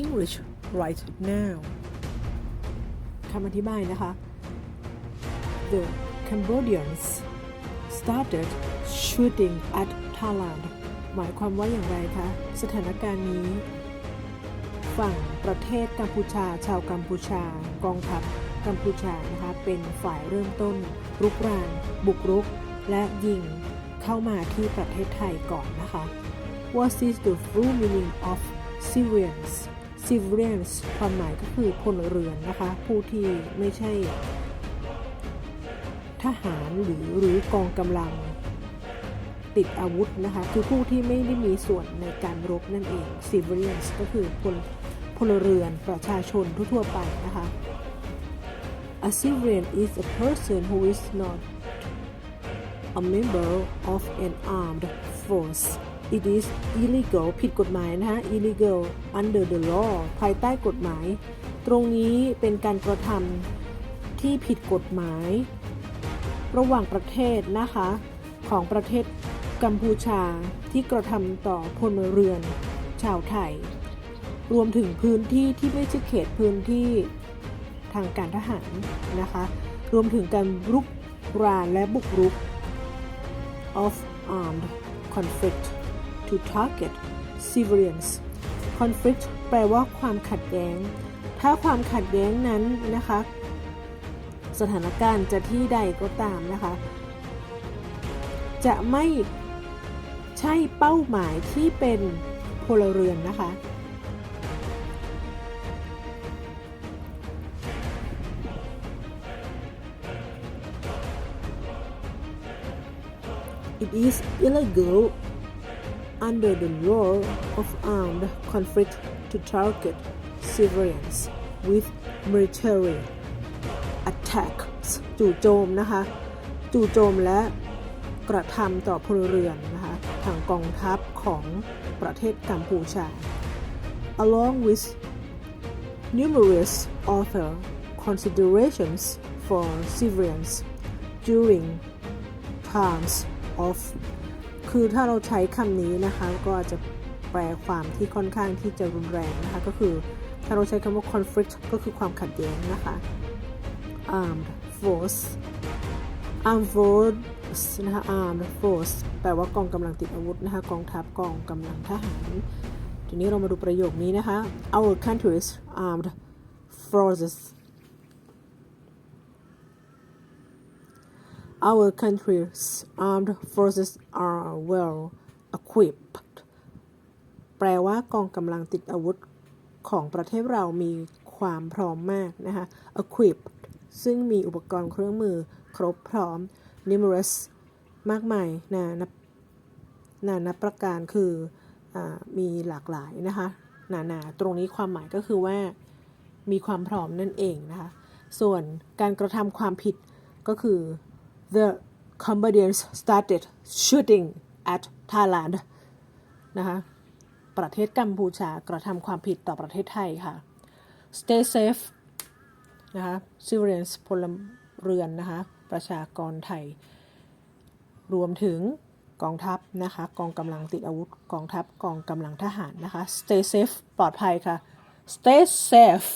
English right now คำอธิบายนะคะ The Cambodians started shooting at Thailand หมายความว่าอย่างไรคะ สถานการณ์นี้ ฝั่งประเทศกัมพูชา ชาวกัมพูชา กองทัพกัมพูชานะคะเป็นฝ่ายเริ่มต้น รุกราน บุกรุก และยิงเข้ามาที่ประเทศไทยก่อนนะคะ What is the full meaning of civilians civilians ความหมายก็คือพลเรือนนะคะ ผู้ที่ไม่ใช่ ทหารหรือหรือกองกำลังติดอาวุธนะคะ คือผู้ที่ไม่ได้มีส่วนในการรบนั่นเอง civilians ก็คือพลพลเรือนประชาชนทั่วๆไปนะคะ A civilian is a person who is not a member of an armed force it is illegal ผิดกฎหมายนะคะ illegal under the law ภายใต้กฎหมาย ตรงนี้เป็นการกระทำที่ผิดกฎหมาย ระหว่างประเทศนะคะ ของประเทศกัมพูชาที่กระทำต่อพลเรือน ชาวไทย รวมถึงพื้นที่ที่ไม่ใช่เขตพื้นที่ทางการทหารนะคะ รวมถึงการรุกรานและบุกรุก of armed conflict to target civilians conflict แปลว่าความขัดแย้ง ถ้าความขัดแย้งนั้นนะคะ สถานการณ์จะที่ใดก็ตามนะคะ จะไม่ใช่เป้าหมายที่เป็นพลเรือนนะคะ It is illegal under the law of armed conflict to target civilians with military attacks จู่โจมนะคะ จู่โจมและกระทำต่อพลเรือนนะคะ ทางกองทัพของประเทศกัมพูชา along with numerous other considerations for civilians during times of คือถ้าเราใช้คำนี้นะคะก็อาจจะแปลความที่ค่อนข้างที่จะรุนแรงนะคะก็คือถ้าเราใช้คำว่า conflict ก็คือความขัดแย้งนะคะ armed force armed force นะคะ armed force แปลว่ากองกำลังติดอาวุธนะคะกองทัพกองกำลังทหาร ทีนี้เรามาดูประโยคนี้นะคะ our country's armed forces Our country's armed forces are well equipped แปลว่ากองกำลังติดอาวุธของประเทศเรามีความพร้อมมากนะคะ equipped ซึ่งมีอุปกรณ์เครื่องมือครบพร้อม numerous มากมายนานับนานับประการคืออมีหลากหลายนะคะหนานาตรงนี้ความหมายก็คือว่ามีความพร้อมนั่นเองนะคะ ส่วนการกระทำความผิดก็คือ the Cambodians started shooting at Thailand นะคะประเทศกัมพูชากระทำความผิดต่อประเทศไทยค่ะ stay safe นะคะ civilians พลเรือนนะคะ ประชากรไทย รวมถึงกองทัพนะคะ กองกำลังติดอาวุธ กองทัพ กองกำลังทหารนะคะ stay safe ปลอดภัยค่ะ stay safe